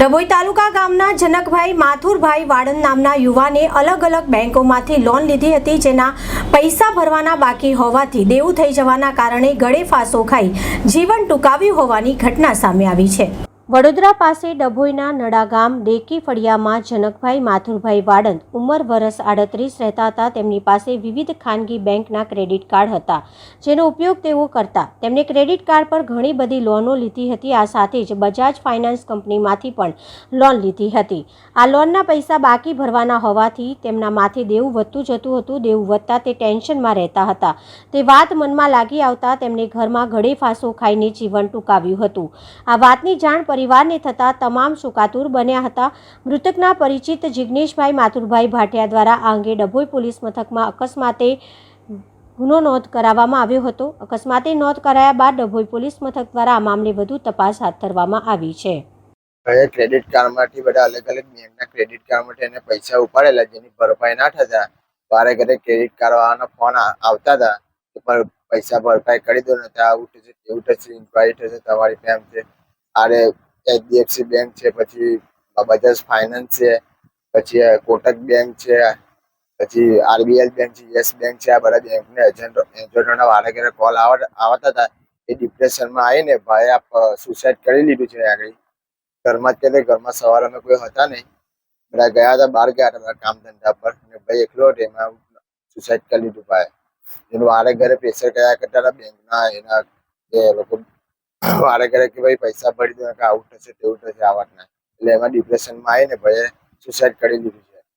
ડભોઈ તાલુકા ગામના જનકભાઈ માથુરભાઈ વાડન નામના યુવાને અલગ અલગ બેંકોમાંથી લોન લીધી હતી, જેના પૈસા ભરવાના બાકી હોવાથી દેવું થઈ જવાના કારણે ગળે ફાંસો ખાઈ જીવન ટૂંકાવ્યું હોવાની ઘટના સામે આવી છે. વડોદરા પાસે ડભોઈના નડા ગામ ડેકી ફળિયામાં જનકભાઈ માથુરભાઈ વાડંદ ઉંમર વરસ આડત્રીસ રહેતા હતા. તેમની પાસે વિવિધ ખાનગી બેંકના ક્રેડિટ કાર્ડ હતા, જેનો ઉપયોગ તેઓ કરતા. તેમણે ક્રેડિટ કાર્ડ પર ઘણી બધી લોનો લીધી હતી. આ સાથે જ બજાજ ફાઇનાન્સ કંપનીમાંથી પણ લોન લીધી હતી. આ લોનના પૈસા બાકી ભરવાના હોવાથી તેમના માથે દેવું વધતું જતું હતું. દેવું વધતા તે ટેન્શનમાં રહેતા હતા. તે વાત મનમાં લાગી આવતા તેમણે ઘરમાં ઘડે ફાંસો ખાઈને જીવન ટૂંકાવ્યું હતું. આ વાતની જાણ પરિવારને થતા તમામ શોકાતુર બન્યા હતા. મૃતકના પરિચિત જિગ્નેશભાઈ માથુરભાઈ ભાટિયા દ્વારા આ અંગે ડભોઈ પોલીસ મથકમાં અકસ્માતે ગુનો નોંધ કરાવવામાં આવ્યો હતો. અકસ્માતે નોંધ કરાયા બાદ ડભોઈ પોલીસ મથક દ્વારા આ મામલે વધુ તપાસ હાથ ધરવામાં આવી છે. ક્રેડિટ કાર્ડમાંથી બધા અલગ અલગ બેંકના ક્રેડિટ કાર્ડમાંથી એને પૈસા ઉપાડેલા જેની ભરપાઈ ના થતા વારે ઘરે ક્રેડિટ કાર્ડ ફોન આવતા હતા કે પૈસા ભરપાઈ કરી દો ને ત્યાં આવું થશે એવું થશે ઇન્ક્વાયરી થશે, તમારી ફેમ છે. આરે એચડીએફસી બેંક છે, પછી બજાજ ફાઇનાન્સ છે, પછી કોટક બેંક છે, પછી આરબીએલ બેંક છે, યસ બેંક છે, આ બધા બેંકને એજન્ટો એજન્ટોના વારે ઘરે કોલ આવતા હતા. એ ડિપ્રેશનમાં આવીને ભાઈ આ સુસાઇડ કરી લીધું છે આગળ. ઘરમાં જ કે ઘરમાં સવારે અમે કોઈ હતા નહીં. બધા ગયા હતા બહાર ગયા હતા કામ ધંધા પર. અને ભાઈ એકલો હતો, એમાં સુસાઇડ કરી લીધું ભાઈ એનું વારે ઘરે પ્રેશર કયા કરતા હતા બેંકના, એના એ લોકો વારે ઘરે કે ભાઈ પૈસા ભરી દો આવું થશે તેવું થશે આ વાતના. એટલે એમાં ડિપ્રેશનમાં આવીને ભાઈ સુસાઇડ કરી દીધું